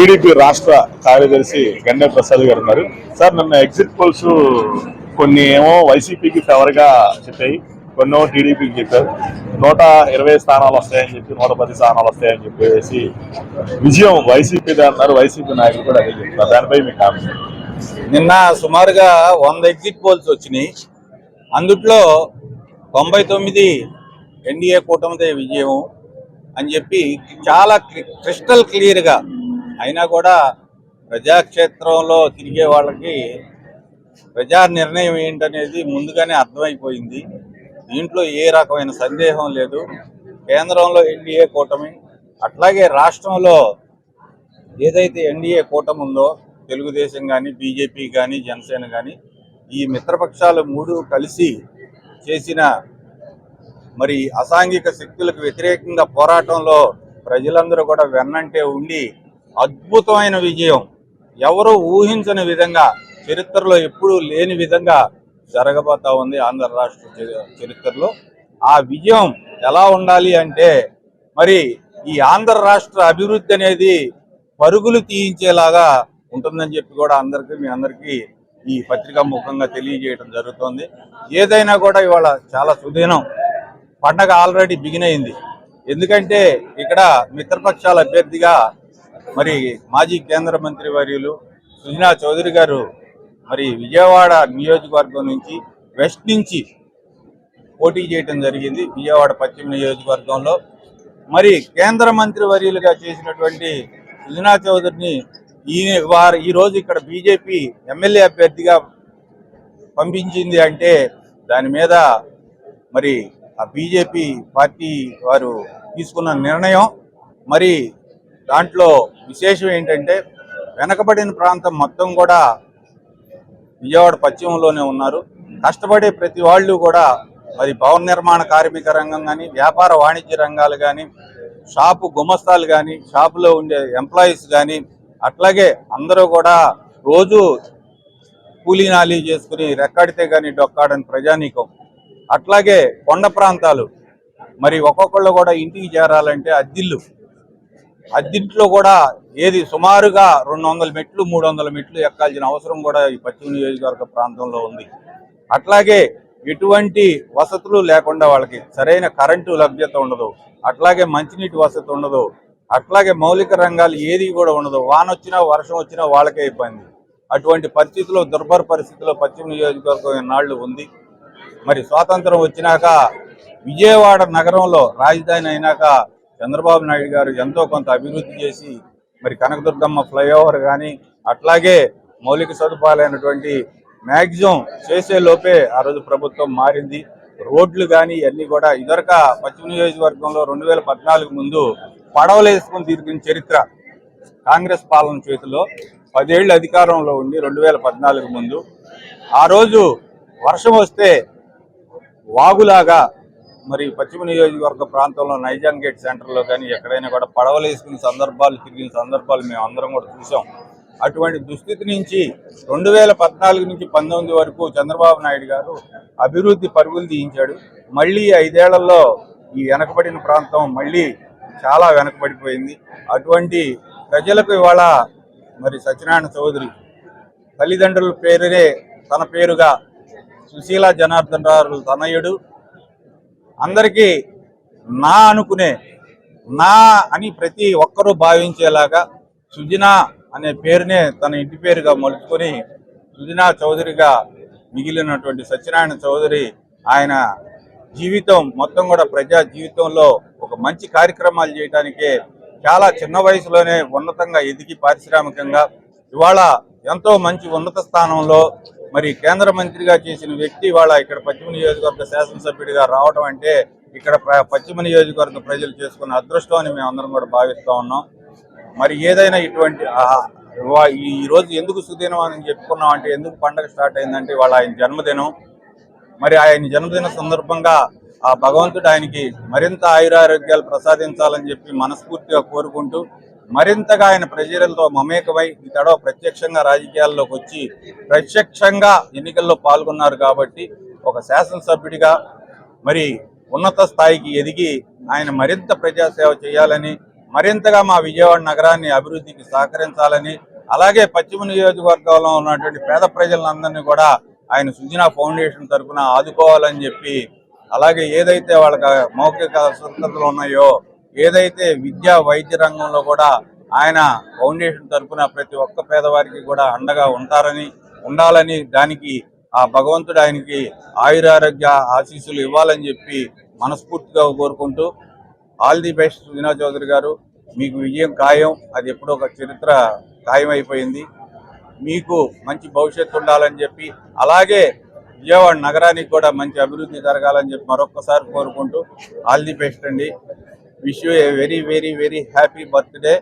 TDP రాష్ట్ర కార్యదర్శి గండే ప్రసాద్ గారు ఉన్నారు. సార్ నిన్న ఎగ్జిట్ పోల్స్ కొన్ని ఏమో వైసీపీకి ఫేవర్గా చెప్పాయి. కొన్ని టీడీపీకి చెప్పారు. నూట ఇరవై స్థానాలు వస్తాయని చెప్పి నూట పది స్థానాలు వస్తాయని చెప్పేసి విజయం వైసీపీదే అన్నారు. వైసీపీ నాయకులు కూడా అదే చెప్తున్నారు. దానిపై మీ కామెంట్ నిన్న సుమారుగా వంద ఎగ్జిట్ పోల్స్ వచ్చినాయి. అందుట్లో తొంభై తొమ్మిది ఎన్డీఏ కూటమిదే విజయం అని చెప్పి చాలా క్రిస్టల్ క్లియర్గా అయినా కూడా ప్రజాక్షేత్రంలో తిరిగే వాళ్ళకి ప్రజా నిర్ణయం ఏంటనేది ముందుగానే అర్థమైపోయింది. దీంట్లో ఏ రకమైన సందేహం లేదు. కేంద్రంలో ఎన్డీఏ కూటమి అట్లాగే రాష్ట్రంలో ఏదైతే ఎన్డీఏ కూటమి ఉందో తెలుగుదేశం కానీ బీజేపీ కానీ జనసేన కానీ ఈ మిత్రపక్షాలు మూడు కలిసి చేసిన మరి అసాంఘిక శక్తులకు వ్యతిరేకంగా పోరాటంలో ప్రజలందరూ కూడా వెన్నంటే ఉండి అద్భుతమైన విజయం. ఎవరో ఊహించని విధంగా చరిత్రలో ఎప్పుడూ లేని విధంగా జరగబోతా ఉంది ఆంధ్ర రాష్ట్ర చరి- చరిత్రలో. ఆ విజయం ఎలా ఉండాలి అంటే మరి ఈ ఆంధ్ర రాష్ట్ర అభివృద్ధి అనేది పరుగులు తీయించేలాగా ఉంటుందని చెప్పి కూడా అందరికీ మీ అందరికీ ఈ పత్రికా ముఖంగా తెలియజేయడం జరుగుతోంది. ఏదైనా కూడా ఇవాళ చాలా సుదీనం. పండగ ఆల్రెడీ బిగిన్ అయింది ఎందుకంటే ఇక్కడ మిత్రపక్షాల అభ్యర్థిగా మరి మాజీ కేంద్ర మంత్రి వర్యులు సుజనా చౌదరి గారు మరి విజయవాడ నియోజకవర్గం నుంచి వెస్ట్ నుంచి పోటీ చేయడం జరిగింది విజయవాడ పశ్చిమ నియోజకవర్గంలో. మరి కేంద్ర మంత్రి వర్యులుగా చేసినటువంటి సుజనా చౌదరిని ఈ వారు ఈరోజు ఇక్కడ బీజేపీ ఎమ్మెల్యే అభ్యర్థిగా పంపించింది అంటే దాని మీద మరి ఆ బీజేపీ పార్టీ వారు తీసుకున్న నిర్ణయం. మరి దాంట్లో విశేషం ఏంటంటే వెనకబడిన ప్రాంతం మొత్తం కూడా విజయవాడ పశ్చిమంలోనే ఉన్నారు. కష్టపడే ప్రతి వాళ్ళు కూడా మరి భవన నిర్మాణ కార్మిక రంగం కానీ వ్యాపార వాణిజ్య రంగాలు కానీ షాపు గుమస్తాలు కానీ షాపులో ఉండే ఎంప్లాయీస్ కానీ అట్లాగే అందరూ కూడా రోజు కూలీ నాలీ చేసుకుని రెక్కాడితే కానీ డొక్కాడని ప్రజానీకం. అట్లాగే కొండ ప్రాంతాలు. మరి ఒక్కొక్కళ్ళు కూడా ఇంటికి చేరాలంటే అద్దిల్లు. అద్దింట్లో కూడా ఏది సుమారుగా రెండు వందల మెట్లు మూడు వందల మెట్లు ఎక్కాల్సిన అవసరం కూడా ఈ పశ్చిమ నియోజకవర్గ ప్రాంతంలో ఉంది. అట్లాగే ఎటువంటి వసతులు లేకుండా వాళ్ళకి సరైన కరెంటు లభ్యత ఉండదు. అట్లాగే మంచినీటి వసతి ఉండదు. అట్లాగే మౌలిక రంగాలు ఏది కూడా ఉండదు. వాన వచ్చినా వర్షం వచ్చినా వాళ్ళకే ఇబ్బంది. అటువంటి పరిస్థితుల్లో దుర్భర పరిస్థితుల్లో పశ్చిమ నియోజకవర్గం ఇన్నాళ్ళు ఉంది. మరి స్వాతంత్రం వచ్చినాక విజయవాడ నగరంలో రాజధాని అయినాక చంద్రబాబు నాయుడు గారు ఎంతో కొంత అభివృద్ధి చేసి మరి కనకదుర్గమ్మ ఫ్లైఓవర్ కానీ అట్లాగే మౌలిక సదుపాయాలైనటువంటి మ్యాక్సిమం చేసే లోపే ఆ రోజు ప్రభుత్వం మారింది. రోడ్లు కానీ ఇవన్నీ కూడా ఇదొరక పశ్చిమ నియోజకవర్గంలో రెండు వేల పద్నాలుగు ముందు పడవలు వేసుకుని తిరిగిన చరిత్ర కాంగ్రెస్ పాలన చేతిలో పదేళ్ళు అధికారంలో ఉండి రెండు వేల పద్నాలుగు ముందు. ఆ రోజు వర్షం వస్తే వాగులాగా మరి పశ్చిమ నియోజకవర్గ ప్రాంతంలో నైజాం గేట్ సెంటర్లో కానీ ఎక్కడైనా కూడా పడవలు వేసుకున్న సందర్భాలు తిరిగిన సందర్భాలు మేము అందరం కూడా చూసాం. అటువంటి దుస్థితి నుంచి రెండు వేల పద్నాలుగు నుంచి పంతొమ్మిది వరకు చంద్రబాబు నాయుడు గారు అభివృద్ధి పరుగులు తీయించాడు. మళ్ళీ ఐదేళ్ళలో ఈ వెనకబడిన ప్రాంతం మళ్ళీ చాలా వెనకబడిపోయింది. అటువంటి ప్రజలకు ఇవాళ మరి సత్యనారాయణ చౌదరి తల్లిదండ్రుల పేరునే తన పేరుగా సుశీల జనార్దన్ రావు తనయుడు అందరికీ నా అనుకునే నా అని ప్రతి ఒక్కరూ భావించేలాగా సుజనా అనే పేరునే తన ఇంటి పేరుగా మలుచుకొని సుజనా చౌదరిగా మిగిలినటువంటి సత్యనారాయణ చౌదరి ఆయన జీవితం మొత్తం కూడా ప్రజా జీవితంలో ఒక మంచి కార్యక్రమాలు చేయడానికే చాలా చిన్న వయసులోనే ఉన్నతంగా ఎదిగి పారిశ్రామికంగా ఇవాళ ఎంతో మంచి ఉన్నత స్థానంలో మరి కేంద్ర మంత్రిగా చేసిన వ్యక్తి వాళ్ళ ఇక్కడ పశ్చిమ నియోజకవర్గ శాసనసభ్యుడిగా రావడం అంటే ఇక్కడ పశ్చిమ నియోజకవర్గ ప్రజలు చేసుకున్న అదృష్టం అని మేము అందరం కూడా భావిస్తూ ఉన్నాం. మరి ఏదైనా ఇటువంటి వా- ఈ రోజు ఎందుకు సుదినం అని చెప్పుకున్నాం అంటే ఎందుకు పండగ స్టార్ట్ అయిందంటే వాళ్ళ ఆయన జన్మదినం. మరి ఆయన జన్మదిన సందర్భంగా ఆ భగవంతుడు ఆయనకి మరింత ఆయురారోగ్యాలు ప్రసాదించాలని చెప్పి మనస్ఫూర్తిగా కోరుకుంటూ మరింతగా ఆయన ప్రజలతో మమేకమై ఈ తడవ ప్రత్యక్షంగా రాజకీయాల్లోకి వచ్చి ప్రత్యక్షంగా ఎన్నికల్లో పాల్గొన్నారు కాబట్టి ఒక శాసనసభ్యుడిగా మరి ఉన్నత స్థాయికి ఎదిగి ఆయన మరింత ప్రజాసేవ చేయాలని మరింతగా మా విజయవాడ నగరాన్ని అభివృద్ధికి సహకరించాలని అలాగే పశ్చిమ నియోజకవర్గంలో ఉన్నటువంటి పేద ప్రజలందరినీ కూడా ఆయన సుజనా ఫౌండేషన్ తరఫున ఆదుకోవాలని చెప్పి అలాగే ఏదైతే వాళ్ళకి మౌఖిక స్వతంత్రతలు ఉన్నాయో ఏదైతే విద్యా వైద్య రంగంలో కూడా ఆయన ఫౌండేషన్ తరఫున ప్రతి ఒక్క పేదవారికి కూడా అండగా ఉంటారని ఉండాలని దానికి ఆ భగవంతుడు ఆయనకి ఆయురారోగ్య ఆశీస్సులు ఇవ్వాలని చెప్పి మనస్ఫూర్తిగా కోరుకుంటూ all the best Sujana Chowdary garu. మీకు విజయం ఖాయం. అది ఎప్పుడో ఒక చరిత్ర ఖాయం అయిపోయింది మీకు మంచి భవిష్యత్తు ఉండాలని చెప్పి అలాగే విజయవాడ నగరానికి కూడా మంచి అభివృద్ధి జరగాలని చెప్పి మరొకసారి కోరుకుంటూ ఆల్ ది బెస్ట్ అండి. wish you a very, very, very happy birthday.